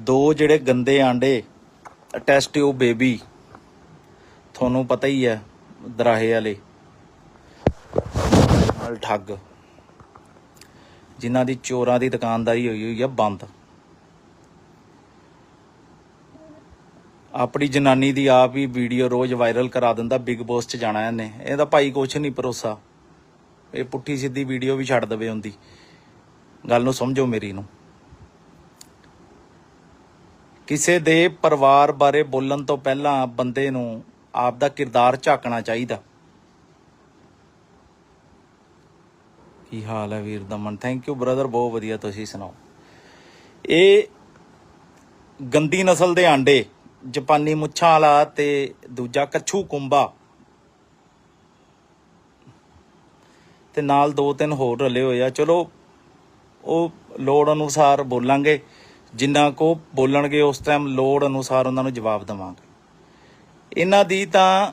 ਦੋ ਜਿਹੜੇ ਗੰਦੇ ਆਂਡੇ ਟੈਸਟ ਟਿਊਬ ਬੇਬੀ ਤੁਹਾਨੂੰ ਪਤਾ ਹੀ ਹੈ, ਦਰਾਹੇ ਵਾਲੇ। ਨਾਲ ਠੱਗ। ਜਿਨ੍ਹਾਂ ਦੀ ਚੋਰਾਂ ਦੀ ਦੁਕਾਨਦਾਰੀ ਹੋਈ ਹੋਈ ਆ, ਬੰਦ। ਆਪਣੀ ਜਨਾਨੀ ਦੀ ਆਪ ਹੀ ਵੀਡੀਓ ਰੋਜ਼ ਵਾਇਰਲ ਕਰਾ ਦਿੰਦਾ ਬਿਗ ਬੋਸ ਚ ਜਾਣਾ ਇਹਨੇ। ਇਹਦਾ ਭਾਈ ਕੁਛ ਨਹੀਂ ਭਰੋਸਾ। ਇਹ ਪੁੱਠੀ ਸਿੱਧੀ ਵੀਡੀਓ ਵੀ ਛੱਡ ਦਵੇ ਹੁੰਦੀ ਗੱਲ ਨੂੰ ਸਮਝੋ ਮੇਰੀ ਨੂੰ। ਕਿਸੇ ਦੇ ਪਰਿਵਾਰ ਬਾਰੇ ਬੋਲਣ ਤੋਂ ਪਹਿਲਾਂ ਬੰਦੇ ਨੂੰ ਆਪ ਦਾ ਕਿਰਦਾਰ ਝਾਕਣਾ ਚਾਹੀਦਾ। ਕੀ ਹਾਲ ਹੈ ਵੀਰ ਦਮਨ ਥੈਂਕ ਯੂ ਬ੍ਰਦਰ ਬਹੁਤ ਵਧੀਆ ਤੁਸੀਂ ਸੁਣਾਓ। ਇਹ ਗੰਦੀ ਨਸਲ ਦੇ ਆਂਡੇ, ਜਾਪਾਨੀ ਮੁੱਛਾਂ ਵਾਲਾ ਤੇ ਦੂਜਾ ਕੱਛੂ ਕੁੰਬਾ। ਤੇ ਨਾਲ ਦੋ ਤਿੰਨ ਹੋਰ ਰਲੇ ਹੋਏ ਆ। ਚਲੋ, ਉਹ ਲੋੜ ਅਨੁਸਾਰ ਬੋਲਾਂਗੇ। ਜਿੰਨਾ ਕੋ ਬੋਲਣਗੇ ਉਸ ਟਾਈਮ ਲੋੜ ਅਨੁਸਾਰ ਉਹਨਾਂ ਨੂੰ ਜਵਾਬ ਦਵਾਂਗੇ। ਇਹਨਾਂ ਦੀ ਤਾਂ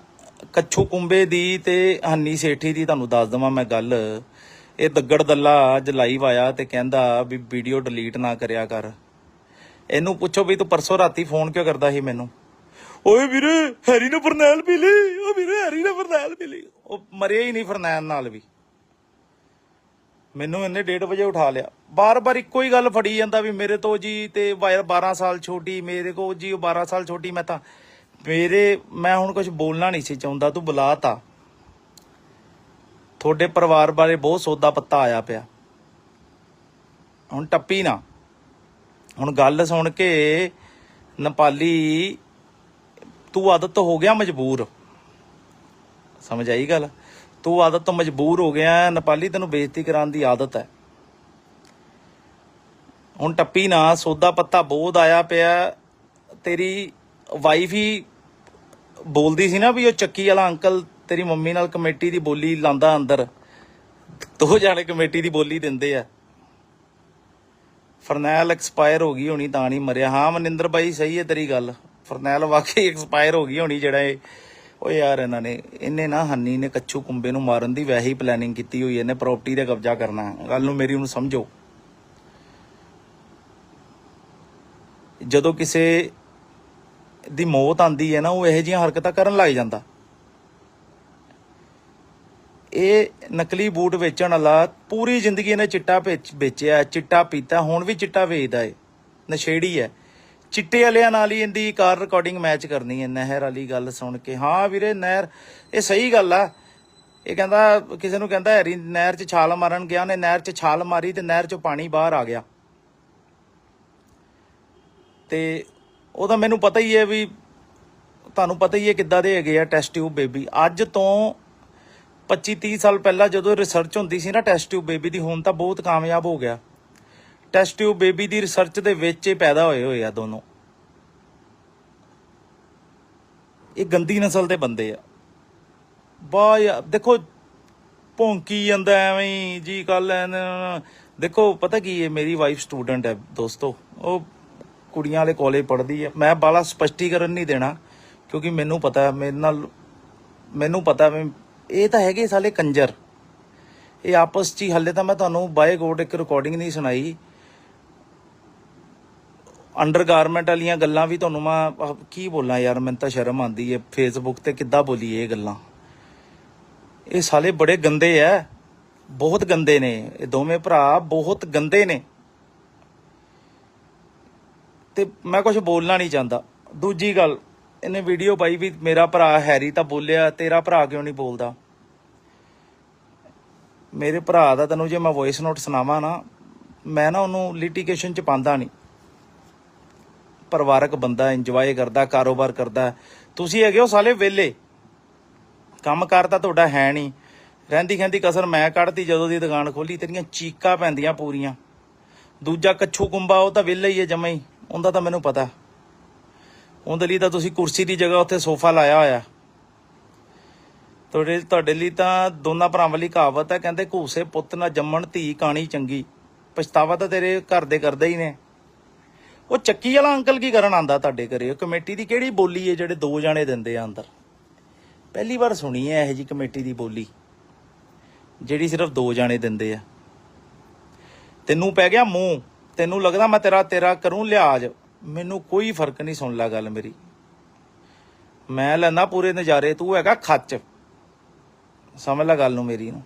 ਕੱਛੂ ਕੁੰਬੇ ਦੀ ਤੇ ਹੰਨੀ ਸੇਠੀ ਦੀ ਤੁਹਾਨੂੰ ਦੱਸ ਦਵਾਂ ਮੈਂ ਗੱਲ। ਇਹ ਦੱਗੜ ਦੱਲਾ ਅੱਜ ਲਾਈਵ ਆਇਆ ਤੇ ਕਹਿੰਦਾ ਵੀ ਵੀਡੀਓ ਡਿਲੀਟ ਨਾ ਕਰਿਆ ਕਰ। ਇਹਨੂੰ ਪੁੱਛੋ ਵੀ ਤੂੰ ਪਰਸੋਂ ਰਾਤੀ ਫੋਨ ਕਿਉਂ ਕਰਦਾ ਸੀ ਮੈਨੂੰ? ਓਏ ਵੀਰੇ, ਹੈਰੀ ਨੇ ਫਰਨੈਲ ਪੀ ਲਈ ਓ ਵੀਰੇ, ਹੈਰੀ ਨੇ ਫਰਨੈਲ ਪੀ ਲਈ ਉਹ ਮਰਿਆ ਹੀ ਨਹੀਂ ਫਰਨੈਲ ਨਾਲ ਵੀ। ਮੈਨੂੰ ਇਹਨੇ 1:30 ਵਜੇ ਉਠਾ ਲਿਆ। ਬਾਰ-ਬਾਰ ਇੱਕੋ ਹੀ ਗੱਲ ਫੜੀ ਜਾਂਦਾ ਵੀ ਮੇਰੇ ਤੋਂ ਜੀ ਤੇ ਵਾਇਰ 12 ਸਾਲ ਛੋਟੀ, ਮੇਰੇ ਕੋ ਜੀ 12 ਸਾਲ ਛੋਟੀ, ਮੈਂ ਤਾਂ ਮੇਰੇ ਮੈਂ ਹੁਣ ਕੁਝ ਬੋਲਣਾ ਨਹੀਂ ਸੀ ਚਾਹੁੰਦਾ, ਤੂੰ ਬੁਲਾ ਤਾ। ਤੁਹਾਡੇ ਪਰਿਵਾਰ ਬਾਰੇ ਬਹੁਤ ਸੌਦਾ ਪੱਤਾ ਆਇਆ ਪਿਆ। ਹੁਣ ਟੱਪੀ ਨਾ। ਹੁਣ ਗੱਲ ਸੁਣ ਕੇ ਨੇਪਾਲੀ, ਤੂੰ ਆਦਤ ਹੋ ਗਿਆ ਮਜਬੂਰ। ਸਮਝ ਆਈ ਗੱਲ? ਤੂੰ ਆਦਤ ਤੋਂ ਮਜਬੂਰ ਹੋ ਗਿਆ, ਨੇਪਾਲੀ ਤੈਨੂੰ ਬੇਇੱਜ਼ਤੀ ਕਰਾਉਣ ਦੀ ਆਦਤ ਹੈ। ਹੁਣ ਟੱਪੀ ਨਾ, ਸੌਦਾ ਪੱਤਾ ਬੋਧ ਆਇਆ ਪਿਆ। ਤੇਰੀ ਵਾਈਫ ਹੀ ਬੋਲਦੀ ਸੀ ਨਾ ਵੀ ਉਹ ਚੱਕੀ ਵਾਲਾ ਅੰਕਲ ਤੇਰੀ ਮੰਮੀ ਨਾਲ ਕਮੇਟੀ ਦੀ ਬੋਲੀ ਲਾਂਦਾ ਅੰਦਰ। ਦੋ ਜਾਣੇ ਕਮੇਟੀ ਦੀ ਬੋਲੀ ਦਿੰਦੇ ਆ। ਫਰਨੈਲ ਐਕਸਪਾਇਰ ਹੋ ਗਈ ਹੋਣੀ ਤਾਂ ਨਹੀਂ ਮਰਿਆ। ਹਾਂ ਮਨਿੰਦਰ ਬਾਈ, ਸਹੀ ਹੈ ਤੇਰੀ ਗੱਲ। ਫਰਨੈਲ ਵਾਕਈ ਐਕਸਪਾਇਰ ਹੋ ਗਈ ਹੋਣੀ ਜਿਹੜਾ ਇਹ ਉਹ ਯਾਰ ਇਹਨਾਂ ਨੇ, ਇਹਨੇ ਨਾ ਹੰਨੀ ਨੇ ਕੱਚੂ ਕੁੰਬੇ ਨੂੰ ਮਾਰਨ ਦੀ ਵੈਸੇ ਹੀ ਪਲੈਨਿੰਗ ਕੀਤੀ ਹੋਈ ਹੈ ਇਹਨੇ ਪ੍ਰਾਪਰਟੀ ਤੇ ਕਬਜ਼ਾ ਕਰਨਾ ਗੱਲ ਨੂੰ ਮੇਰੀ ਨੂੰ ਸਮਝੋ। ਜਦੋਂ ਕਿਸੇ ਦੀ ਮੌਤ ਆਂਦੀ ਹੈ ਨਾ, ਉਹ ਇਹੋ ਜਿਹੀਆਂ ਹਰਕਤਾਂ ਕਰਨ ਲੱਗ ਜਾਂਦਾ। ਇਹ ਨਕਲੀ ਬੂਟ ਵੇਚਣ ਵਾਲਾ ਪੂਰੀ ਜ਼ਿੰਦਗੀ ਇਹਨੇ ਚਿੱਟਾ ਵੇਚਿਆ, ਚਿੱਟਾ ਪੀਤਾ, ਹੁਣ ਵੀ ਚਿੱਟਾ ਵੇਚਦਾ ਏ, ਨਸ਼ੇੜੀ ਹੈ ਚਿੱਟੇ ਵਾਲਿਆਂ ਨਾਲ ਹੀ ਇਹਦੀ ਕਾਰ ਰਿਕਾਰਡਿੰਗ ਮੈਚ ਕਰਨੀ ਹੈ, ਨਹਿਰ ਵਾਲੀ ਗੱਲ ਸੁਣ ਕੇ। ਹਾਂ ਵੀਰੇ, ਨਹਿਰ, ਇਹ ਸਹੀ ਗੱਲ ਆ। ਇਹ ਕਹਿੰਦਾ, ਕਿਸੇ ਨੂੰ ਕਹਿੰਦਾ ਹੈਰੀ, ਨਹਿਰ 'ਚ ਛਾਲ ਮਾਰਨ ਗਿਆ ਨੇ ਨਹਿਰ 'ਚ ਛਾਲ ਮਾਰੀ ਤੇ ਨਹਿਰ 'ਚੋਂ ਪਾਣੀ ਬਾਹਰ ਆ ਗਿਆ। ਤੇ ਉਹਦਾ ਮੈਨੂੰ ਪਤਾ ਹੀ ਹੈ ਵੀ, ਤੁਹਾਨੂੰ ਪਤਾ ਹੀ ਹੈ ਕਿੱਦਾਂ ਦੇ ਹੈਗੇ ਆ ਟੈਸਟ ਟਿਊਬ ਬੇਬੀ ਅੱਜ ਤੋਂ 25 30 ਸਾਲ ਪਹਿਲਾਂ ਜਦੋਂ ਰਿਸਰਚ ਹੁੰਦੀ ਸੀ ਨਾ ਟੈਸਟ ਟਿਊਬ ਬੇਬੀ ਦੀ, ਹੁਣ ਤਾਂ ਬਹੁਤ ਕਾਮਯਾਬ ਹੋ ਗਿਆ। ਟੈਸਟ ਟਿਊਬ ਬੇਬੀ ਦੀ ਰਿਸਰਚ ਦੇ ਵਿੱਚ ਹੀ ਪੈਦਾ ਹੋਏ ਹੋਏ ਆ ਦੋਨੋਂ। ਇਹ ਗੰਦੀ ਨਸਲ ਦੇ ਬੰਦੇ ਆ। ਬਾ ਯਾਰ ਦੇਖੋ, ਭੌਂਕੀ ਜਾਂਦਾ ਐਵੇਂ ਹੀ, ਜੀ ਕੱਲ ਦੇਖੋ, ਪਤਾ ਕੀ ਹੈ ਮੇਰੀ ਵਾਈਫ ਸਟੂਡੈਂਟ ਹੈ ਦੋਸਤੋ। ਉਹ ਕੁੜੀਆਂ ਵਾਲੇ ਕਾਲਜ ਪੜ੍ਹਦੀ ਹੈ ਮੈਂ ਬਾਲਾ ਸਪਸ਼ਟੀਕਰਨ ਨਹੀਂ ਦੇਣਾ, ਕਿਉਂਕਿ ਮੈਨੂੰ ਪਤਾ, ਮੇਰੇ ਨਾਲ, ਮੈਨੂੰ ਪਤਾ ਇਹ ਤਾਂ ਹੈਗੇ ਸਾਲੇ ਕੰਜਰ। ਇਹ ਆਪਸ 'ਚ ਹੀ, ਹੱਲੇ ਤਾਂ ਮੈਂ ਤੁਹਾਨੂੰ ਬਾਏ ਗੋਡ ਇੱਕ ਰਿਕਾਰਡਿੰਗ ਨਹੀਂ ਸੁਣਾਈ। ਅੰਡਰਗਾਰਮੈਂਟ ਵਾਲੀਆਂ ਗੱਲਾਂ ਵੀ ਤੁਹਾਨੂੰ ਮੈਂ ਆਹ ਕੀ ਬੋਲਾਂ ਯਾਰ, ਮੈਨੂੰ ਤਾਂ ਸ਼ਰਮ ਆਂਦੀ ਹੈ ਫੇਸਬੁੱਕ ਤੇ ਕਿੱਦਾਂ ਬੋਲੀਏ ਇਹ ਗੱਲਾਂ? ਇਹ ਸਾਲੇ ਬੜੇ ਗੰਦੇ ਐ। ਬਹੁਤ ਗੰਦੇ ਨੇ। ਇਹ ਦੋਵੇਂ ਭਰਾ ਬਹੁਤ ਗੰਦੇ ਨੇ। ਤੇ ਮੈਂ ਕੁਝ ਬੋਲਣਾ ਨਹੀਂ ਚਾਹੁੰਦਾ। ਦੂਜੀ ਗੱਲ, ਇਹਨੇ ਵੀਡੀਓ ਪਾਈ ਵੀ ਮੇਰਾ ਭਰਾ ਹੈਰੀ ਤਾਂ ਬੋਲਿਆ, ਤੇਰਾ ਭਰਾ ਕਿਉਂ ਨਹੀਂ ਬੋਲਦਾ? ਮੇਰੇ ਭਰਾ ਦਾ ਤੈਨੂੰ ਜੇ ਮੈਂ ਵੌਇਸ ਨੋਟ ਸੁਣਾਵਾਂ ਨਾ, ਮੈਂ ਨਾ ਉਹਨੂੰ ਲਿਟੀਗੇਸ਼ਨ ਚ ਪਾਉਂਦਾ ਨਹੀਂ। ਪਰਿਵਾਰਕ ਬੰਦਾ ਇੰਜੋਏ ਕਰਦਾ, ਕਾਰੋਬਾਰ ਕਰਦਾ। ਤੁਸੀਂ ਹੈਗੇ ਹੋ ਸਾਲੇ ਵਿਹਲੇ। ਕੰਮ ਕਾਰ ਤਾਂ ਤੁਹਾਡਾ ਹੈ ਨਹੀਂ। ਰਹਿੰਦੀ ਖੈਂਦੀ ਕਸਰ ਮੈਂ ਕੱਢਤੀ ਜਦੋਂ ਦੀ ਦੁਕਾਨ ਖੋਲੀ, ਤੇਰੀਆਂ ਚੀਕਾਂ ਪੈਂਦੀਆਂ ਪੂਰੀਆਂ। ਦੂਜਾ ਕੱਛੂ ਕੁੰਬਾ, ਉਹ ਤਾਂ ਵਿਹਲਾ ਹੀ ਹੈ ਜਮਾ ਹੀ। ਉਹਦਾ ਤਾਂ ਮੈਨੂੰ ਪਤਾ। ਉਹਦੇ ਲਈ ਤਾਂ ਤੁਸੀਂ ਕੁਰਸੀ ਦੀ ਜਗ੍ਹਾ ਉੱਥੇ ਸੋਫਾ ਲਾਇਆ ਹੋਇਆ। ਤੁਹਾਡੇ ਤੁਹਾਡੇ ਲਈ ਤਾਂ ਦੋਨਾਂ ਭਰਾਵਾਂ ਲਈ ਕਹਾਵਤ ਹੈ, ਕਹਿੰਦੇ ਘੂਸੇ ਪੁੱਤ ਨਾ ਜੰਮਣ, ਧੀ ਕਾਣੀ ਚੰਗੀ। ਪਛਤਾਵਾ ਤਾਂ ਤੇਰੇ ਘਰ ਦੇ ਕਰਦੇ ਹੀ ਨੇ। ਉਹ ਚੱਕੀ ਵਾਲਾ ਅੰਕਲ ਕੀ ਕਰਨ ਆਂਦਾ ਤੁਹਾਡੇ ਘਰੇ? ਉਹ ਕਮੇਟੀ ਦੀ ਕਿਹੜੀ ਬੋਲੀ ਹੈ ਜਿਹੜੇ ਦੋ ਜਾਣੇ ਦਿੰਦੇ ਆ ਅੰਦਰ? ਪਹਿਲੀ ਵਾਰ ਸੁਣੀ ਹੈ ਇਹ ਜੀ ਕਮੇਟੀ ਦੀ ਬੋਲੀ। ਜਿਹੜੀ ਸਿਰਫ ਦੋ ਜਾਣੇ ਦਿੰਦੇ ਆ। ਤੈਨੂੰ ਪੈ ਗਿਆ ਮੂੰਹ। ਤੈਨੂੰ ਲੱਗਦਾ ਮੈਂ ਤੇਰਾ ਤੇਰਾ ਕਰੂੰ ਲਿਹਾਜ਼ ਮੈਨੂੰ ਕੋਈ ਫ਼ਰਕ ਨਹੀਂ ਸੁਣ ਲਾ ਗੱਲ ਮੇਰੀ। ਮੈਂ ਲੈਂਦਾ ਪੂਰੇ ਨਜ਼ਾਰੇ। ਤੂੰ ਹੈਗਾ ਖੱਚ। ਸਮਝ ਲੈ ਗੱਲ ਨੂੰ ਮੇਰੀ ਨੂੰ।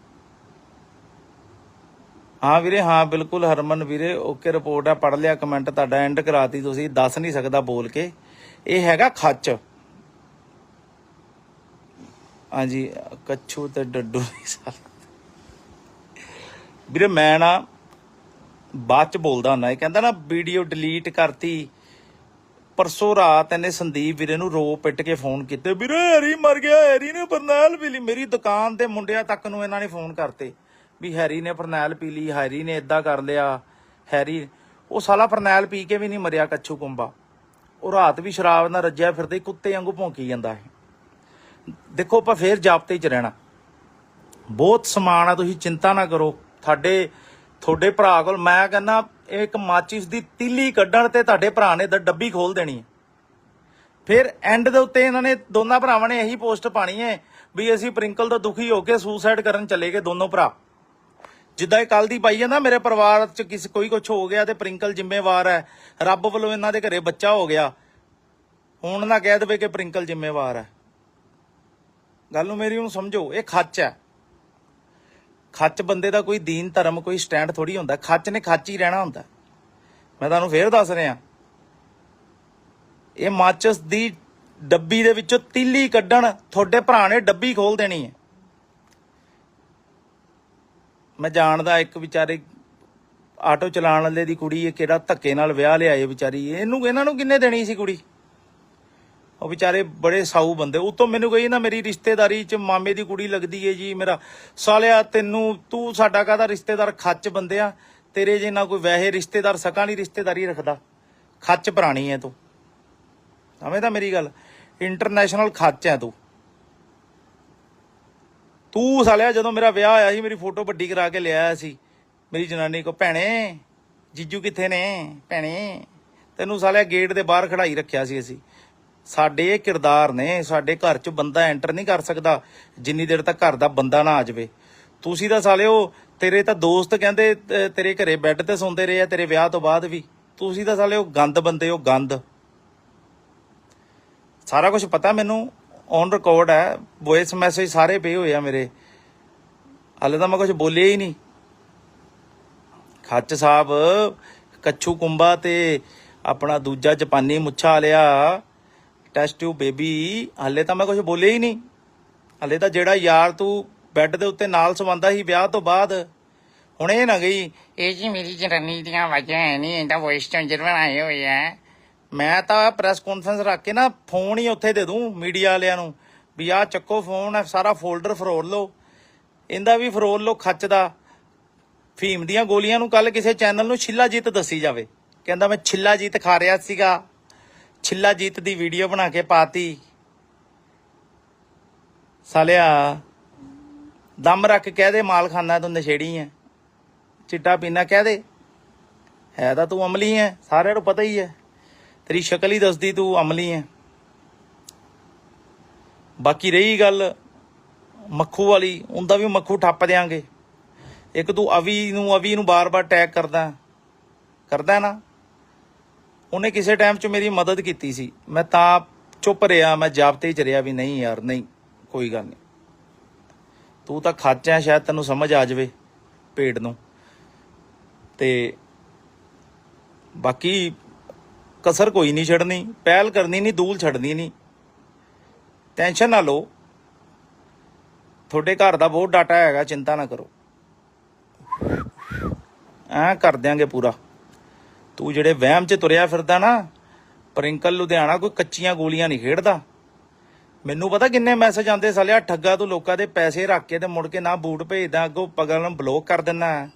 ਹਾਂ ਵੀਰੇ, ਹਾਂ, ਬਿਲਕੁਲ ਹਰਮਨ ਵੀਰੇ, ਓਕੇ ਰਿਪੋਰਟ ਆ ਪੜ ਲਿਆ ਕਮੈਂਟ ਤੁਹਾਡਾ ਐਂਡ ਕਰਾਤੀ ਤੁਸੀਂ, ਦੱਸ ਨਹੀਂ ਸਕਦਾ ਬੋਲ ਕੇ। ਇਹ ਹੈਗਾ ਖੱਚ। ਹਾਂਜੀ, ਕੱਛੂ ਤੇ ਡੱਡੂ ਨਹੀਂ ਸਾਲ। ਵੀਰੇ, ਮੈਂ ਨਾ ਬਾਅਦ ਚ ਬੋਲਦਾ ਹੁੰਦਾ, ਇਹ ਕਹਿੰਦਾ ਨਾ ਵੀਡੀਓ ਡਿਲੀਟ ਕਰਤੀ। ਪਰਸੋਂ ਰਾਤ ਇਹਨੇ ਸੰਦੀਪ ਵੀਰੇ ਨੂੰ ਰੋ ਪਿੱਟ ਕੇ ਫੋਨ ਕੀਤੇ, ਵੀਰੇ, ਹੈਰੀ ਮਰ ਗਿਆ, ਹੈਰੀ ਨੇ ਫਰਨੈਲ ਪੀ ਲਈ, ਮੇਰੀ ਦੁਕਾਨ ਦੇ ਮੁੰਡਿਆਂ ਤੱਕ ਨੂੰ ਇਹਨਾਂ ਨੇ ਫੋਨ ਕਰਤੇ। ਵੀ ਹੈਰੀ ਨੇ ਫਰਨੈਲ ਪੀ ਲਈ, ਹੈਰੀ ਨੇ ਇਦਾਂ ਕਰ ਲਿਆ, ਹੈਰੀ, ਉਹ ਸਾਲਾ ਫਰਨੈਲ ਪੀ ਕੇ ਵੀ ਨਹੀਂ ਮਰਿਆ ਕੱਛੂ ਕੁੰਬਾ। ਉਹ ਰਾਤ ਵੀ ਸ਼ਰਾਬ ਨਾਲ ਰੱਜਿਆ ਫਿਰਦੇ, ਕੁੱਤੇ ਵਾਂਗੂ ਭੌਂਕੀ ਜਾਂਦਾ ਹੈ ਦੇਖੋ ਆਪਾਂ ਫੇਰ ਜਾਪਤੇ ਚ ਰਹਿਣਾ। ਬਹੁਤ ਸਮਾਨ ਆ, ਤੁਸੀਂ ਚਿੰਤਾ ਨਾ ਕਰੋ। ਤੁਹਾਡੇ ਤੁਹਾਡੇ ਭਰਾ ਕੋਲ, ਮੈਂ ਕਹਿੰਦਾ ਇੱਕ ਮਾਚਿਸ ਦੀ ਤੀਲੀ ਕੱਢਣ ਤੇ ਤੁਹਾਡੇ ਭਰਾ ਨੇ ਦ, ਡੱਬੀ ਖੋਲ ਦੇਣੀ ਹੈ। ਫਿਰ ਐਂਡ ਦੇ ਉੱਤੇ ਇਹਨਾਂ ਨੇ, ਦੋਨਾਂ ਭਰਾਵਾਂ ਨੇ ਇਹੀ ਪੋਸਟ ਪਾਣੀ ਹੈ ਵੀ ਅਸੀਂ ਪ੍ਰਿੰਕਲ ਤੋਂ ਦੁਖੀ ਹੋ ਕੇ ਸੁਸਾਈਡ ਕਰਨ ਚਲੇ ਗਏ ਦੋਨੋਂ ਭਰਾ। ਜਿੱਦਾਂ ਇਹ ਕੱਲ ਦੀ ਪਾਈ ਹੈ ਨਾ, ਮੇਰੇ ਪਰਿਵਾਰ ਚ ਕਿਸੇ, ਕੋਈ ਕੁਝ ਹੋ ਗਿਆ ਤੇ ਪ੍ਰਿੰਕਲ ਜ਼ਿੰਮੇਵਾਰ ਹੈ। ਰੱਬ ਵੱਲੋਂ ਇਹਨਾਂ ਦੇ ਘਰੇ ਬੱਚਾ ਹੋ ਗਿਆ। ਹੁਣ ਨਾ ਕਹਿ ਦੇਵੇ ਕਿ ਪ੍ਰਿੰਕਲ ਜ਼ਿੰਮੇਵਾਰ ਹੈ। ਗੱਲ ਨੂੰ ਮੇਰੀ ਨੂੰ ਸਮਝੋ, ਇਹ ਖੱਚ ਹੈ। ਖੱਚ ਬੰਦੇ ਦਾ ਕੋਈ ਦੀਨ, ਧਰਮ, ਕੋਈ ਸਟੈਂਡ ਥੋੜੀ ਹੁੰਦਾ। ਖੱਚ ਨੇ ਖੱਚ ਹੀ ਰਹਿਣਾ ਹੁੰਦਾ। ਮੈਂ ਤੁਹਾਨੂੰ ਫੇਰ ਦੱਸ ਰਿਹਾ। ਇਹ ਮਾਚਸ ਦੀ ਡੱਬੀ ਦੇ ਵਿੱਚੋਂ ਤੀਲੀ ਕੱਢਣ, ਤੁਹਾਡੇ ਭਰਾ ਨੇ ਡੱਬੀ ਖੋਲ ਦੇਣੀ ਹੈ। ਮੈਂ ਜਾਣਦਾ ਇੱਕ ਵਿਚਾਰੇ ਆਟੋ ਚਲਾਉਣ ਵਾਲੇ ਦੀ ਕੁੜੀ ਇਹ ਕਿਹੜਾ ਧੱਕੇ ਨਾਲ ਵਿਆਹ ਲਿਆਏ ਵਿਚਾਰੀ। ਇਹਨੂੰ, ਇਹਨਾਂ ਨੂੰ ਕਿੰਨੇ ਦੇਣੀ ਸੀ ਕੁੜੀ? ਉਹ ਵਿਚਾਰੇ ਬੜੇ ਸਾਊ ਬੰਦੇ। ਉਤੋਂ ਮੈਨੂੰ ਕਹੀ ਨਾ ਮੇਰੀ ਰਿਸ਼ਤੇਦਾਰੀ ਚ ਮਾਮੇ ਦੀ ਕੁੜੀ ਲੱਗਦੀ ਏ ਜੀ, ਮੇਰਾ ਸਾਲਿਆ ਤੈਨੂੰ, ਤੂੰ ਸਾਡਾ ਕਾਹਦਾ ਰਿਸ਼ਤੇਦਾਰ ਖੱਚ ਬੰਦਿਆ ਤੇਰੇ ਜੇ ਨਾ ਕੋਈ ਵੈਸੇ ਰਿਸ਼ਤੇਦਾਰ ਸਕਾਂ ਨਹੀਂ ਰਿਸ਼ਤੇਦਾਰੀ ਰੱਖਦਾ। ਖੱਚ ਪੁਰਾਣੀ ਐ ਤੂੰ। ਸਮਝਦਾ ਮੇਰੀ ਗੱਲ? ਇੰਟਰਨੈਸ਼ਨਲ ਖੱਚ ਐ ਤੂੰ। ਤੂੰ ਸਾਲਿਆ, ਜਦੋਂ ਮੇਰਾ ਵਿਆਹ ਹੋਇਆ ਸੀ, ਮੇਰੀ ਫੋਟੋ ਵੱਡੀ ਕਰਾ ਕੇ ਲਿਆਇਆ ਸੀ। ਮੇਰੀ ਜਨਾਨੀ ਕੋ, ਭੈਣੇ, ਜੀਜੂ ਕਿੱਥੇ ਨੇ? ਭੈਣੇ, ਤੈਨੂੰ ਸਾਲਿਆ ਗੇਟ ਦੇ ਬਾਹਰ ਖੜਾਈ ਰੱਖਿਆ ਸੀ ਅਸੀਂ। ਸਾਡੇ ਇਹ ਕਿਰਦਾਰ ਨੇ, ਸਾਡੇ ਘਰ 'ਚ ਬੰਦਾ ਐਂਟਰ ਨਹੀਂ ਕਰ ਸਕਦਾ, ਜਿੰਨੀ ਦੇਰ ਤੱਕ ਘਰ ਦਾ ਬੰਦਾ ਨਾ ਆ ਜਾਵੇ। ਤੁਸੀਂ ਤਾਂ ਸਾਲਿਓ, ਤੇਰੇ ਤਾਂ ਦੋਸਤ ਕਹਿੰਦੇ ਤੇਰੇ ਘਰੇ ਬੈੱਡ ਤੇ ਸੌਂਦੇ ਰਹੇ ਆ, ਤੇਰੇ ਵਿਆਹ ਤੋਂ ਬਾਅਦ ਵੀ। ਤੁਸੀਂ ਤਾਂ ਸਾਲਿਓ ਗੰਦ ਬੰਦੇ ਹੋ, ਗੰਦ। ਸਾਰਾ ਕੁਝ ਪਤਾ ਮੈਨੂੰ ਔਨ ਰਿਕਾਰਡ ਹੈ ਵੌਇਸ ਮੈਸੇਜ ਸਾਰੇ ਪਏ ਹੋਏ ਆ ਮੇਰੇ। ਹਾਲੇ ਤਾਂ ਮੈਂ ਕੁਝ ਬੋਲਿਆ ਹੀ ਨਹੀਂ। ਖੱਚ ਸਾਹਿਬ, ਕੱਛੂ ਕੁੰਬਾ ਤੇ ਆਪਣਾ ਦੂਜਾ ਜਪਾਨੀ ਮੁੱਛਾ ਲਿਆ ਟੈਸਟ ਟਿਊਬ ਬੇਬੀ ਹਾਲੇ ਤਾਂ ਮੈਂ ਕੁਝ ਬੋਲਿਆ ਹੀ ਨਹੀਂ। ਹਾਲੇ ਤਾਂ ਜਿਹੜਾ ਯਾਰ ਤੂੰ ਬੈੱਡ ਦੇ ਉੱਤੇ ਨਾਲ ਸਵੰਦਾ ਸੀ ਵਿਆਹ ਤੋਂ ਬਾਅਦ, ਹੁਣ ਇਹ ਨਾ ਗਈ। ਇਹ ਜੀ ਮੇਰੀ ਜਨਾਨੀ ਦੀਆਂ ਆਵਾਜ਼ਾਂ ਨਹੀਂ, ਇਹਦਾ ਵੌਇਸ ਚੇਂਜਰ ਬਣਾਏ ਹੋਏ ਆ। ਮੈਂ ਤਾਂ ਪ੍ਰੈਸ ਕਾਨਫਰੰਸ ਰੱਖ ਕੇ ਨਾ ਫੋਨ ਹੀ ਉੱਥੇ ਦੇ ਦੂੰ ਮੀਡੀਆ ਵਾਲਿਆਂ ਨੂੰ ਵੀ ਆਹ ਚੱਕੋ ਫੋਨ ਹੈ ਸਾਰਾ ਫੋਲਡਰ ਫਰੋਲ ਲਓ। ਇਹਦਾ ਵੀ ਫਰੋਲ ਲਓ ਖੱਚ ਦਾ। ਫੀਮ ਦੀਆਂ ਗੋਲੀਆਂ ਨੂੰ ਕੱਲ ਕਿਸੇ ਚੈਨਲ ਨੂੰ ਛਿੱਲਾ ਛਿੱਲਾਜੀਤ ਦੱਸੀ ਜਾਵੇ। ਕਹਿੰਦਾ ਮੈਂ ਛਿੱਲਾ ਜੀਤ ਖਾ ਰਿਹਾ ਸੀਗਾ। ਛਿੱਲਾ ਜੀਤ ਦੀ ਵੀਡੀਓ ਬਣਾ ਕੇ ਪਾਤੀ। ਸਾਲਿਆ, ਦਮ ਰੱਖ ਕਹਿ ਦੇ, ਮਾਲਖਾਨਾ ਤੂੰ ਨਸ਼ੇੜੀ ਐ। ਚਿੱਟਾ ਪੀਣਾ ਕਹਿ ਦੇ। ਹੈ ਤਾਂ ਤੂੰ ਅਮਲੀ ਐ, ਸਾਰਿਆਂ ਨੂੰ ਪਤਾ ਹੀ ਐ। ਤੇਰੀ ਸ਼ਕਲ ਹੀ ਦੱਸਦੀ, ਤੂੰ ਅਮਲੀ ਹੈ ਬਾਕੀ ਰਹੀ ਗੱਲ ਮੱਖੂ ਵਾਲੀ, ਉਹਦਾ ਵੀ ਮੱਖੂ ਠੱਪ ਦਿਆਂਗੇ। ਇੱਕ ਤੂੰ ਅਵੀ ਨੂੰ ਅਵੀ ਨੂੰ ਬਾਰ-ਬਾਰ ਟੈਗ ਕਰਦਾ ਕਰਦਾ ਨਾ। ਉਹਨੇ ਕਿਸੇ ਟਾਈਮ 'ਚ ਮੇਰੀ ਮਦਦ ਕੀਤੀ ਸੀ। ਮੈਂ ਤਾਂ ਚੁੱਪ ਰਿਹਾ, ਮੈਂ ਜਾਬਤੇ 'ਚ ਰਿਹਾ ਵੀ ਨਹੀਂ ਯਾਰ, ਨਹੀਂ, ਕੋਈ ਗੱਲ ਨਹੀਂ। ਤੂੰ ਤਾਂ ਖਾਚਾ ਸ਼ਾਇਦ ਤੈਨੂੰ ਸਮਝ ਆ ਜਾਵੇ ਪੇਟ ਨੂੰ। ਤੇ ਬਾਕੀ ਕਸਰ ਕੋਈ ਨਹੀਂ ਛੱਡਣੀ, ਪਹਿਲ ਕਰਨੀ ਨਹੀਂ, ਦੂਲ ਛੱਡਣੀ ਨਹੀਂ। ਟੈਨਸ਼ਨ ਨਾ ਲਓ। ਤੁਹਾਡੇ ਘਰ ਦਾ ਬਹੁਤ ਡਾਟਾ ਹੈਗਾ, ਚਿੰਤਾ ਨਾ ਕਰੋ। ਐ ਕਰ ਦਿਆਂਗੇ ਪੂਰਾ। ਤੂੰ ਜਿਹੜੇ ਵਹਿਮ 'ਚ ਤੁਰਿਆ ਫਿਰਦਾ ਨਾ, ਪ੍ਰਿੰਕਲ ਲੁਧਿਆਣਾ ਕੋਈ ਕੱਚੀਆਂ ਗੋਲੀਆਂ ਨਹੀਂ ਖੇਡਦਾ। ਮੈਨੂੰ ਪਤਾ ਕਿੰਨੇ ਮੈਸੇਜ ਆਉਂਦੇ, ਸਾਲਿਆ, ਠੱਗਾ ਤੂੰ ਲੋਕਾਂ ਦੇ ਪੈਸੇ ਰੱਖ ਕੇ ਤੇ ਮੁੜ ਕੇ ਨਾ ਬੂਟ ਭੇਜਦਾ, ਅੱਗੋਂ ਪਗਲ ਨੂੰ ਬਲੌਕ ਕਰ ਦਿੰਦਾ।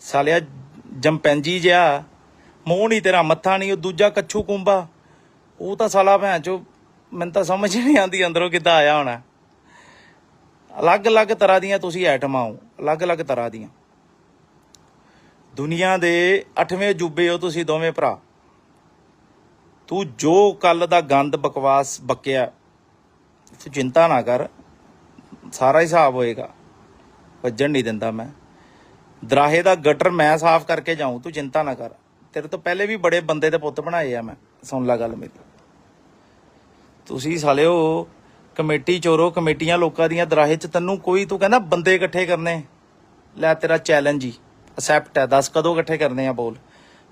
ਸਾਲਿਆ, ਜੰਪੈਂਜੀ ਜਿਹਾ ਮੂੰਹ ਨਹੀਂ ਤੇਰਾ, ਮੱਥਾ ਨਹੀਂ ਉਹ ਦੂਜਾ ਕੱਛੂ ਕੁੰਬਾ। ਉਹ ਤਾਂ ਸਾਲਾ ਭੈਣ ਚੋ ਮੈਨੂੰ ਤਾਂ ਸਮਝ ਹੀ ਨਹੀਂ ਆਉਂਦੀ ਅੰਦਰੋਂ ਕਿੱਦਾਂ ਆਇਆ ਹੋਣਾ। ਅਲੱਗ-ਅਲੱਗ ਤਰ੍ਹਾਂ ਦੀਆਂ ਤੁਸੀਂ ਆਈਟਮਾਂ ਹੋ, ਅਲੱਗ-ਅਲੱਗ ਤਰ੍ਹਾਂ ਦੀਆਂ। ਦੁਨੀਆ ਦੇ 8ਵੇਂ ਅਜੂਬੇ ਹੋ ਤੁਸੀਂ ਦੋਵੇਂ ਭਰਾ। ਤੂੰ ਜੋ ਕੱਲ ਦਾ ਗੰਦ ਬਕਵਾਸ ਬੱਕਿਆ, ਤੂੰ ਚਿੰਤਾ ਨਾ ਕਰ, ਸਾਰਾ ਹਿਸਾਬ ਹੋਏਗਾ। ਵੱਜਣ ਨਹੀਂ ਦਿੰਦਾ ਮੈਂ। ਦਰਾਹੇ ਦਾ ਗਟਰ ਮੈਂ ਸਾਫ਼ ਕਰਕੇ ਜਾਊਂ, ਤੂੰ ਚਿੰਤਾ ਨਾ ਕਰ। ਤੇਰੇ ਤੋਂ ਪਹਿਲੇ ਵੀ ਬੜੇ ਬੰਦੇ ਦੇ ਪੁੱਤ ਬਣਾਏ ਆ ਮੈਂ, ਸੁਣ ਲੈ ਗੱਲ ਮੇਰੀ। ਤੁਸੀਂ ਸਾਲਿਓ ਕਮੇਟੀ ਚੋਰੋ, ਕਮੇਟੀਆਂ ਲੋਕਾਂ ਦੀਆਂ ਦਰਾਹੇ ਚ ਤੈਨੂੰ ਕੋਈ, ਤੂੰ ਕਹਿੰਦਾ ਬੰਦੇ ਇਕੱਠੇ ਕਰਨੇ। ਲੈ ਤੇਰਾ ਚੈਲੰਜ ਹੀ ਅਸੈਪਟ ਹੈ, ਦੱਸ ਕਦੋਂ ਇਕੱਠੇ ਕਰਨੇ ਆ ਬੋਲ।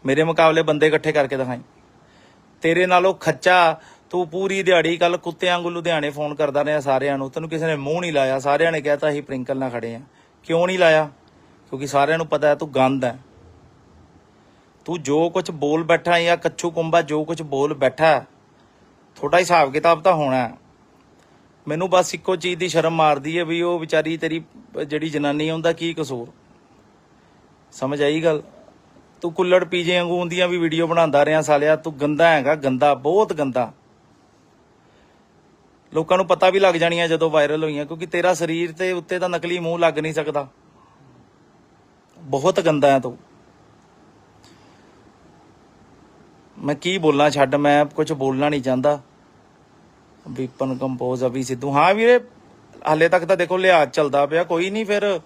ਮੇਰੇ ਮੁਕਾਬਲੇ ਬੰਦੇ ਇਕੱਠੇ ਕਰਕੇ ਦਿਖਾਈ। ਤੇਰੇ ਨਾਲੋਂ ਖੱਚਾ, ਤੂੰ ਪੂਰੀ ਦਿਹਾੜੀ ਕੱਲ ਕੁੱਤਿਆਂ ਵਾਂਗੂ ਲੁਧਿਆਣੇ ਫੋਨ ਕਰਦਾ ਰਿਹਾ ਸਾਰਿਆਂ ਨੂੰ, ਤੈਨੂੰ ਕਿਸੇ ਨੇ ਮੂੰਹ ਨਹੀਂ ਲਾਇਆ, ਸਾਰਿਆਂ ਨੇ ਕਹਿਤਾ ਅਸੀਂ ਪ੍ਰਿੰਕਲ ਨਾਲ ਖੜੇ ਆ। ਕਿਉਂ ਨਹੀਂ ਲਾਇਆ? ਕਿਉਂਕਿ ਸਾਰਿਆਂ ਨੂੰ ਪਤਾ ਹੈ ਤੂੰ ਗੰਦ ਹੈ। ਤੂੰ ਜੋ ਕੁਝ ਬੋਲ ਬੈਠਾ ਜਾਂ ਕੱਛੂ ਕੁੰਬਾ ਜੋ ਕੁਝ ਬੋਲ ਬੈਠਾ ਥੋੜਾ ਹਿਸਾਬ ਕਿਤਾਬ ਤਾਂ ਹੋਣਾ ਮੈਨੂੰ ਬਸ ਇੱਕੋ ਚੀਜ਼ ਦੀ ਸ਼ਰਮ ਮਾਰਦੀ ਹੈ ਵੀ ਉਹ ਵਿਚਾਰੀ ਤੇਰੀ, ਜਿਹੜੀ ਜਨਾਨੀ ਆ, ਉਹਦਾ ਕੀ ਕਸੂਰ? ਸਮਝ ਆਈ ਗੱਲ? ਤੂੰ ਕੁੱਲੜ ਪੀਜੇ ਵਾਂਗੂ ਦੀਆਂ ਵੀ ਵੀਡੀਓ ਬਣਾਉਂਦਾ ਰਿਹਾ ਸਾਲਿਆ, ਤੂੰ ਗੰਦਾ ਹੈਗਾ, ਗੰਦਾ, ਬਹੁਤ ਗੰਦਾ। ਲੋਕਾਂ ਨੂੰ ਪਤਾ ਵੀ ਲੱਗ ਜਾਣੀਆਂ ਜਦੋਂ ਵਾਇਰਲ ਹੋਈਆਂ, ਕਿਉਂਕਿ ਤੇਰਾ ਸਰੀਰ ਤੇ ਉੱਤੇ ਤਾਂ ਨਕਲੀ ਮੂੰਹ ਲੱਗ ਨਹੀਂ ਸਕਦਾ। ਬਹੁਤ ਗੰਦਾ ਹੈ ਤੂੰ। ਮੈਂ ਕੀ ਬੋਲਾਂ, ਛੱਡ, ਮੈਂ ਕੁਝ ਬੋਲਣਾ ਨਹੀਂ ਚਾਹੁੰਦਾ। ਵਿਪਨ ਕੰਪੋਜ਼ ਅਭੀ ਸਿੱਧੂ। ਹਾਂ ਵੀਰੇ, ਹਾਲੇ ਤੱਕ ਤਾਂ ਦੇਖੋ, ਲਿਹਾਜ਼ ਚੱਲਦਾ ਪਿਆ। ਕੋਈ ਨਹੀਂ ਫਿਰ।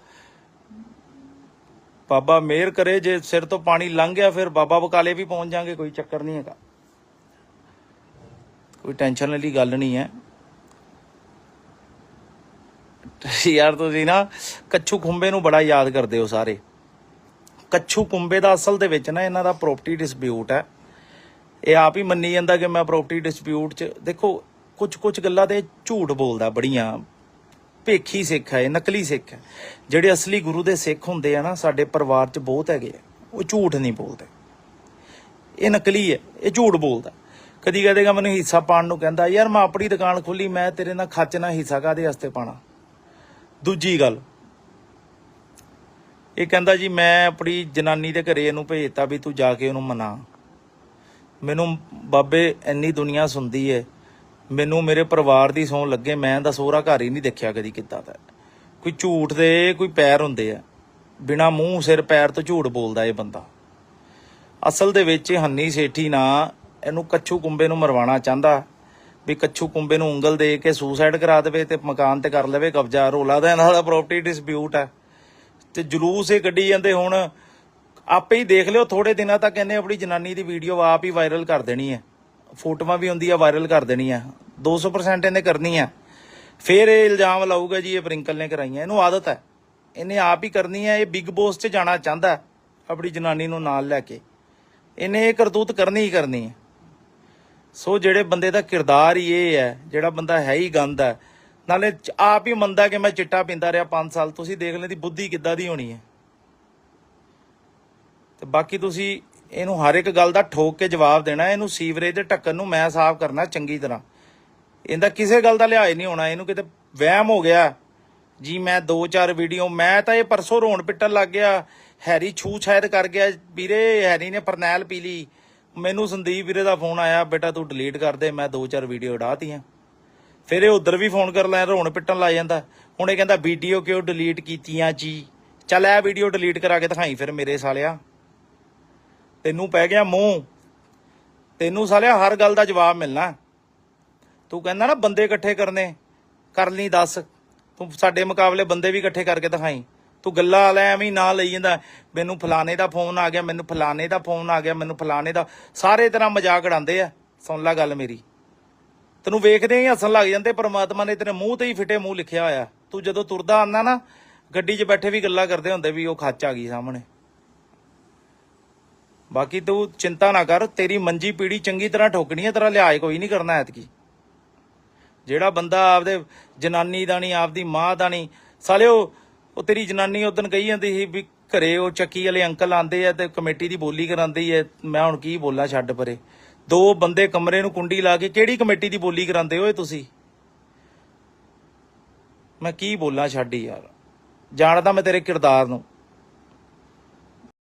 ਬਾਬਾ ਮਿਹਰ ਕਰੇ, ਜੇ ਸਿਰ ਤੋਂ ਪਾਣੀ ਲੰਘ ਗਿਆ, ਫਿਰ ਬਾਬਾ ਬਕਾਲੇ ਵੀ ਪਹੁੰਚ ਜਾਾਂਗੇ, ਕੋਈ ਚੱਕਰ ਨਹੀਂ ਹੈਗਾ। ਕੋਈ ਟੈਨਸ਼ਨ ਵਾਲੀ ਗੱਲ ਨਹੀਂ ਹੈ। ਯਾਰ, ਤੁਸੀਂ ਨਾ ਕੱਛੂ ਖੁੰਬੇ ਨੂੰ ਬੜਾ ਯਾਦ ਕਰਦੇ ਹੋ ਸਾਰੇ। ਕੱਛੂ ਖੁੰਬੇ ਦਾ ਅਸਲ ਦੇ ਵਿੱਚ ਨਾ, ਇਹਨਾਂ ਦਾ ਪ੍ਰਾਪਰਟੀ ਡਿਸਪਿਊਟ ਹੈ। ਇਹ ਆਪ ਹੀ ਮੰਨੀ ਜਾਂਦਾ ਕਿ ਮੈਂ ਪ੍ਰਾਪਰਟੀ ਡਿਸਪਿਊਟ 'ਚ, ਦੇਖੋ ਕੁਝ ਕੁਝ ਗੱਲਾਂ ਤੇ ਝੂਠ ਬੋਲਦਾ ਬੜੀਆਂ। ਭੇਖੀ ਸਿੱਖ ਹੈ, ਇਹ ਨਕਲੀ ਸਿੱਖ ਹੈ। ਜਿਹੜੇ ਅਸਲੀ ਗੁਰੂ ਦੇ ਸਿੱਖ ਹੁੰਦੇ ਆ ਨਾ, ਸਾਡੇ ਪਰਿਵਾਰ 'ਚ ਬਹੁਤ ਹੈਗੇ ਆ। ਉਹ ਝੂਠ ਨਹੀਂ ਬੋਲਦੇ। ਇਹ ਨਕਲੀ ਹੈ, ਇਹ ਝੂਠ ਬੋਲਦਾ। ਕਦੀ ਕਹੇਗਾ ਮੈਨੂੰ ਹਿੱਸਾ ਪਾਣ ਨੂੰ ਕਹਿੰਦਾ, ਯਾਰ ਮੈਂ ਆਪਣੀ ਦੁਕਾਨ ਖੋਲੀ, ਮੈਂ ਤੇਰੇ ਨਾਲ ਖਰਚ ਨਾ ਹਿੱਸਾ ਕਾਦੇ ਵਾਸਤੇ ਪਾਣਾ ਦੂਜੀ ਗੱਲ, ਇਹ ਕਹਿੰਦਾ ਜੀ, ਮੈਂ ਆਪਣੀ ਜਨਾਨੀ ਦੇ ਘਰੇ ਇਹਨੂੰ ਭੇਜਤਾ ਵੀ ਤੂੰ ਜਾ ਕੇ ਉਹਨੂੰ ਮਨਾ। ਮੈਨੂੰ ਬਾਬੇ ਇੰਨੀ ਦੁਨੀਆ ਸੁਣਦੀ ਏ, ਮੈਨੂੰ ਮੇਰੇ ਪਰਿਵਾਰ ਦੀ ਸੌਂ ਲੱਗੇ, ਮੈਂ ਦਾ ਸੋਹਰਾ ਘਰ ਹੀ ਨਹੀਂ ਦੇਖਿਆ ਕਦੀ ਕਿੱਦਾਂ ਦਾ। ਕੋਈ ਝੂਠ ਦੇ, ਕੋਈ ਪੈਰ ਹੁੰਦੇ ਆ। ਬਿਨਾ ਮੂੰਹ ਸਿਰ ਪੈਰ ਤੋਂ ਝੂਠ ਬੋਲਦਾ ਇਹ ਬੰਦਾ। ਅਸਲ ਦੇ ਵਿੱਚ ਇਹ ਹੰਨੀ ਸੇਠੀ ਨਾ ਇਹਨੂੰ ਕੱਛੂ ਕੁੰਬੇ ਨੂੰ ਮਰਵਾਉਣਾ ਚਾਹੁੰਦਾ, ਵੀ ਕੱਛੂ ਕੁੰਬੇ ਨੂੰ ਉਂਗਲ ਦੇ ਕੇ ਸੁਸਾਈਡ ਕਰਾ ਦੇਵੇ ਤੇ ਮਕਾਨ ਤੇ ਕਰ ਲਵੇ ਕਬਜ਼ਾ। ਰੋਲਾ ਦਾ ਇਹਨਾਂ ਦਾ ਪ੍ਰਾਪਰਟੀ ਡਿਸਪਿਊਟ ਹੈ ਤੇ ਜਲੂਸ ਇਹ ਕੱਢੀ ਜਾਂਦੇ ਹੁਣ ਆਪੇ ਹੀ ਦੇਖ ਲਿਓ, ਥੋੜੇ ਦਿਨਾਂ ਤੱਕ ਇਹਨੇ ਆਪਣੀ ਜਨਾਨੀ ਦੀ ਵੀਡੀਓ ਆਪ ਹੀ ਵਾਇਰਲ ਕਰ ਦੇਣੀ ਹੈ। ਫੋਟੋਆਂ ਵੀ ਹੁੰਦੀ ਆ ਵਾਇਰਲ ਕਰ ਦੇਣੀ ਆ 200% ਇਹਨੇ ਕਰਨੀ ਆ ਫਿਰ ਇਹ ਇਲਜ਼ਾਮ ਲਾਊਗਾ ਜੀ, ਇਹ ਪ੍ਰਿੰਕਲ ਨੇ ਕਰਾਈਆਂ। ਇਹਨੂੰ ਆਦਤ ਹੈ। ਇਹਨੇ ਆਪ ਹੀ ਕਰਨੀ ਹੈ, ਇਹ ਬਿਗ ਬੋਸ 'ਚ ਜਾਣਾ ਚਾਹੁੰਦਾ ਆਪਣੀ ਜਨਾਨੀ ਨੂੰ ਨਾਲ ਲੈ ਕੇ। ਇਹਨੇ ਇਹ ਕਰਤੂਤ ਕਰਨੀ ਹੀ ਕਰਨੀ ਹੈ। ਸੋ ਜਿਹੜੇ ਬੰਦੇ ਦਾ ਕਿਰਦਾਰ ਹੀ ਇਹ ਹੈ, ਜਿਹੜਾ ਬੰਦਾ ਹੈ ਹੀ ਗੰਦ ਹੈ, ਨਾਲੇ ਆਪ ਹੀ ਮੰਨਦਾ ਕਿ ਮੈਂ ਚਿੱਟਾ ਪੀਂਦਾ ਰਿਹਾ 5 ਸਾਲ, ਤੁਸੀਂ ਦੇਖ ਲੈਂਦੀ ਬੁੱਧੀ ਕਿੱਦਾਂ ਦੀ ਹੋਣੀ ਹੈ। ਤੇ ਬਾਕੀ ਤੁਸੀਂ ਇਹਨੂੰ ਹਰ ਇੱਕ ਗੱਲ ਦਾ ਠੋਕ ਕੇ ਜਵਾਬ ਦੇਣਾ, ਇਹਨੂੰ ਸੀਵਰੇਜ ਦੇ ਢੱਕਣ ਨੂੰ ਮੈਂ ਸਾਫ਼ ਕਰਨਾ ਚੰਗੀ ਤਰ੍ਹਾਂ। ਇਹਦਾ ਕਿਸੇ ਗੱਲ ਦਾ ਲਿਹਾਜ਼ ਨਹੀਂ ਹੋਣਾ, ਇਹਨੂੰ ਕਿਤੇ ਵਹਿਮ ਹੋ ਗਿਆ। ਜੀ ਮੈਂ ਦੋ ਚਾਰ ਵੀਡੀਓ ਮੈਂ ਤਾਂ ਇਹ ਪਰਸੋਂ ਰੋਣ ਪਿੱਟਣ ਲੱਗ ਗਿਆ। ਹੈਰੀ ਛੂ ਛਾਇਦ ਕਰ ਗਿਆ। ਵੀਰੇ, ਹੈਰੀ ਨੇ ਪਰਨੈਲ ਪੀ ਲਈ। ਮੈਨੂੰ ਸੰਦੀਪ ਵੀਰੇ ਦਾ ਫੋਨ ਆਇਆ, ਬੇਟਾ ਤੂੰ ਡਿਲੀਟ ਕਰ ਦੇ, ਮੈਂ ਦੋ ਚਾਰ ਵੀਡੀਓ ਉਡਾਤੀਆਂ। ਫਿਰ ਇਹ ਉਧਰ ਵੀ ਫੋਨ ਕਰ ਲੈ ਰੋਣ ਪਿੱਟਣ ਲੱਗ ਜਾਂਦਾ। ਹੁਣ ਇਹ ਕਹਿੰਦਾ ਵੀਡੀਓ ਕਿਉਂ ਡਿਲੀਟ ਕੀਤੀਆਂ ਜੀ? ਚੱਲ ਇਹ ਵੀਡੀਓ ਡਿਲੀਟ ਕਰਾ ਕੇ ਦਿਖਾਈ ਫਿਰ ਮੇਰੇ ਸਾਲਿਆ। ਤੈਨੂੰ ਪੈ ਗਿਆ ਮੂੰਹ। ਤੈਨੂੰ ਸਾਲਿਆ ਹਰ ਗੱਲ ਦਾ ਜਵਾਬ ਮਿਲਣਾ। ਤੂੰ ਕਹਿੰਦਾ ਨਾ ਬੰਦੇ ਇਕੱਠੇ ਕਰਨੇ, ਕਰ ਲਈ ਦੱਸ। ਤੂੰ ਸਾਡੇ ਮੁਕਾਬਲੇ ਬੰਦੇ ਵੀ ਇਕੱਠੇ ਕਰਕੇ ਦਿਖਾਈ। ਤੂੰ ਗੱਲਾਂ ਲੈ ਐਵੇਂ ਨਾ ਲਈ ਜਾਂਦਾ। ਮੈਨੂੰ ਫਲਾਣੇ ਦਾ ਫੋਨ ਆ ਗਿਆ, ਮੈਨੂੰ ਫਲਾਣੇ ਦਾ ਫੋਨ ਆ ਗਿਆ, ਮੈਨੂੰ ਫਲਾਣੇ ਦਾ। ਸਾਰੇ ਤਰ੍ਹਾਂ ਮਜ਼ਾਕ ਉਡਾਉਂਦੇ ਆ। ਸੁਣ ਲੈ ਗੱਲ ਮੇਰੀ। ਤੈਨੂੰ ਵੇਖਦੇ ਹੀ ਹੱਸਣ ਲੱਗ ਜਾਂਦੇ, ਪਰਮਾਤਮਾ ਨੇ ਤੇਰੇ ਮੂੰਹ ਤੇ ਹੀ ਫਿੱਟੇ ਮੂੰਹ ਲਿਖਿਆ ਹੋਇਆ। ਤੂੰ ਜਦੋਂ ਤੁਰਦਾ ਆਂਦਾ ਨਾ, ਗੱਡੀ 'ਚ ਬੈਠੇ ਵੀ ਗੱਲਾਂ ਕਰਦੇ ਹੁੰਦੇ ਵੀ ਉਹ ਖੱਚ ਆ ਗਈ ਸਾਹਮਣੇ। ਬਾਕੀ ਤੂੰ ਚਿੰਤਾ ਨਾ ਕਰ, ਤੇਰੀ ਮੰਜੀ ਪੀੜੀ ਚੰਗੀ ਤਰ੍ਹਾਂ ਠੋਕਣੀ ਹੈ ਤੇਰਾ ਲਿਹਾਜ਼ ਕੋਈ ਨਹੀਂ ਕਰਨਾ ਐਤਕੀ। ਜਿਹੜਾ ਬੰਦਾ ਆਪਦੇ ਜਨਾਨੀ ਦਾ ਨਹੀਂ, ਆਪਦੀ ਮਾਂ ਦਾ ਨਹੀਂ, ਸਾਲਿਓ, ਉਹ ਤੇਰੀ ਜਨਾਨੀ ਉਦੋਂ ਕਹੀ ਜਾਂਦੀ ਸੀ ਵੀ ਘਰੇ ਉਹ ਚੱਕੀ ਵਾਲੇ ਅੰਕਲ ਆਂਦੇ ਆ ਤੇ ਕਮੇਟੀ ਦੀ ਬੋਲੀ ਕਰਾਉਂਦੀ ਐ, ਮੈਂ ਹੁਣ ਕੀ ਬੋਲਾਂ ਛੱਡ ਪਰੇ। ਦੋ ਬੰਦੇ ਕਮਰੇ ਨੂੰ ਕੁੰਡੀ ਲਾ ਕੇ ਕਿਹੜੀ ਕਮੇਟੀ ਦੀ ਬੋਲੀ ਕਰਾਉਂਦੇ ਓਏ ਤੁਸੀਂ? ਮੈਂ ਕੀ ਬੋਲਾਂ ਛੱਡ ਯਾਰ। ਜਾਣਦਾ ਮੈਂ ਤੇਰੇ ਕਿਰਦਾਰ ਨੂੰ।